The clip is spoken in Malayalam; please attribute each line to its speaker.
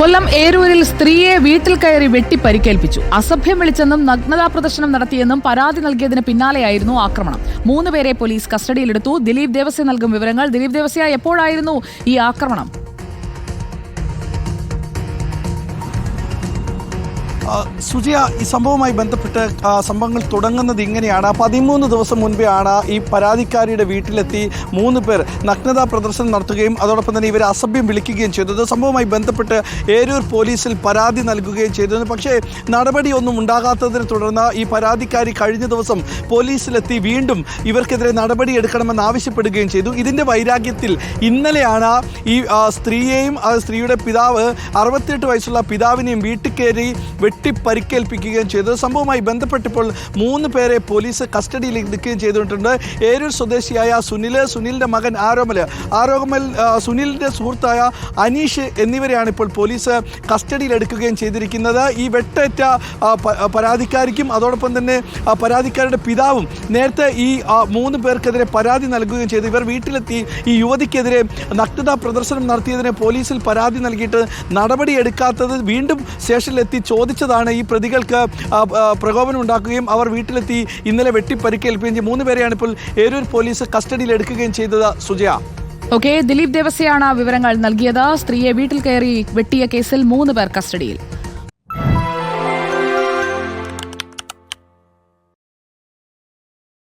Speaker 1: കൊല്ലം ഏരൂരിൽ സ്ത്രീയെ വീട്ടിൽ കയറി വെട്ടി പരിക്കേൽപ്പിച്ചു. അസഭ്യം വിളിച്ചെന്നും നഗ്നതാ പ്രദർശനം നടത്തിയെന്നും പരാതി നൽകിയതിന് പിന്നാലെയായിരുന്നു ആക്രമണം. മൂന്നുപേരെ പോലീസ് കസ്റ്റഡിയിലെടുത്തു. ദിലീപ് ദേവസ്യ നൽകും വിവരങ്ങൾ. ദിലീപ് ദേവസ്യ എപ്പോഴായിരുന്നു ഈ ആക്രമണം?
Speaker 2: സുജിയ ഈ സംഭവവുമായി ബന്ധപ്പെട്ട് സംഭവങ്ങൾ തുടങ്ങുന്നത് ഇങ്ങനെയാണ്. പതിമൂന്ന് ദിവസം മുൻപേ ആണ് ഈ പരാതിക്കാരിയുടെ വീട്ടിലെത്തി മൂന്ന് പേർ നഗ്നതാ പ്രദർശനം നടത്തുകയും അതോടൊപ്പം തന്നെ ഇവരെ അസഭ്യം വിളിക്കുകയും ചെയ്തത് സംഭവവുമായി ബന്ധപ്പെട്ട് ഏരൂർ പോലീസിൽ പരാതി നൽകുകയും ചെയ്തിരുന്നു പക്ഷേ നടപടിയൊന്നും ഉണ്ടാകാത്തതിനെ തുടർന്ന് ഈ പരാതിക്കാരി കഴിഞ്ഞ ദിവസം പോലീസിലെത്തി വീണ്ടും ഇവർക്കെതിരെ നടപടി എടുക്കണമെന്ന് ആവശ്യപ്പെടുകയും ചെയ്തു. ഇതിന്റെ വൈരാഗ്യത്തിൽ ഇന്നലെയാണ് ഈ സ്ത്രീയെയും ആ സ്ത്രീയുടെ പിതാവ് അറുപത്തിയെട്ട് വയസ്സുള്ള പിതാവിനെയും വീട്ടിൽ കയറി വെട്ടി പരിക്കേൽപ്പിക്കുകയും ചെയ്തു. സംഭവവുമായി ബന്ധപ്പെട്ടപ്പോൾ മൂന്ന് പേരെ പോലീസ് കസ്റ്റഡിയിൽ എടുക്കുകയും ചെയ്തിട്ടുണ്ട്. ഏരൂർ സ്വദേശിയായ സുനിൽ സുനിലിന്റെ മകൻ ആരോമൽ. ആരോമൽ സുനിലിന്റെ സുഹൃത്തായ അനീഷ് എന്നിവരെയാണ് ഇപ്പോൾ പോലീസ് കസ്റ്റഡിയിൽ എടുക്കുകയും ചെയ്തിരിക്കുന്നത്. ഈ വെട്ടേറ്റ പരാതിക്കാരിക്കും അതോടൊപ്പം തന്നെ പരാതിക്കാരുടെ പിതാവും നേരത്തെ ഈ മൂന്ന് പേർക്കെതിരെ പരാതി നൽകുകയും ചെയ്തു. ഇവർ വീട്ടിലെത്തി ഈ യുവതിക്കെതിരെ നഗ്നതാ പ്രദർശനം നടത്തിയതിന് പോലീസിൽ പരാതി നൽകിയിട്ട് നടപടി എടുക്കാത്തത് വീണ്ടും സ്റ്റേഷനിലെത്തി ചോദിച്ചതാണ് ഈ പ്രതികൾക്ക് പ്രകോപനം ഉണ്ടാക്കുകയും അവർ വീട്ടിലെത്തി ഇന്നലെ വെട്ടി പരിക്കേൽപ്പിക്കുകയും ചെയ്തു. മൂന്ന് പേരെയാണ് ഇപ്പോൾ ഏരൂർ പോലീസ് കസ്റ്റഡിയിൽ എടുക്കുകയും ചെയ്തത്. സുജയ.
Speaker 1: ഓക്കെ ദിലീപ് ദേവസ്യയാണ് വിവരങ്ങൾ നൽകിയത്. സ്ത്രീയെ വീട്ടിൽ കയറി വെട്ടിയ കേസിൽ മൂന്ന് പേർ കസ്റ്റഡിയിൽ.